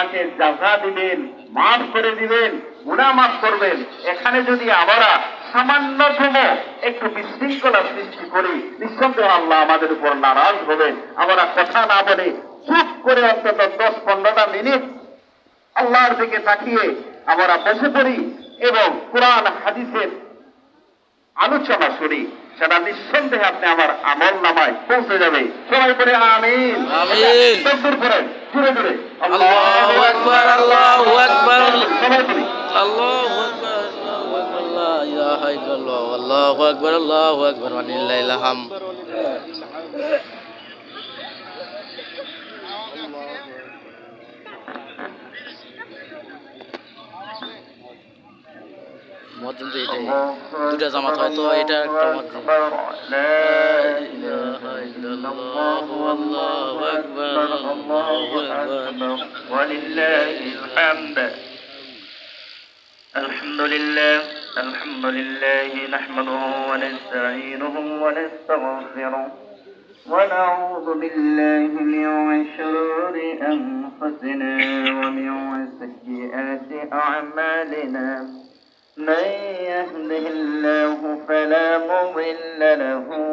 তাকে জাজা দিবেন, মাফ করে দিবেন গুণা মাফ করবেন। এখানে যদি আমরা সামান্যতম একটু বিশৃঙ্খলা সৃষ্টি করি, নিঃসন্দেহ আল্লাহ আমাদের উপর নারাজ হবেন। আমরা কথা না বলে চুপ করে অন্তত দশ পনেরোটা মিনিট আল্লাহর দিকে তাকিয়ে আমরা বসে পড়ি এবং কোরআন, হাদিসের আলোচনা শুনি সেটা নিঃসন্দেহে আপনি আমার আমল নামায় পৌঁছে যাবে সবাই করে আমিন। তকবীর করেন জুড়ে জুড়ে আল্লাহু আকবার, আল্লাহু আকবার। আল্লাহু আকবার মসজিদ তো এটাই দুটা জামাত হয় তো এটা একটা মসজিদ ইলাহা ইল্লাল্লাহ আল্লাহু আকবার আল্লাহু আকবার ولله الحمد الحمد لله الحمد لله نحمده ونستعينه ونستغفره ونعوذ بالله من شرور أنفسنا ومن سيئات أعمالنا من يهده الله فلا مضل له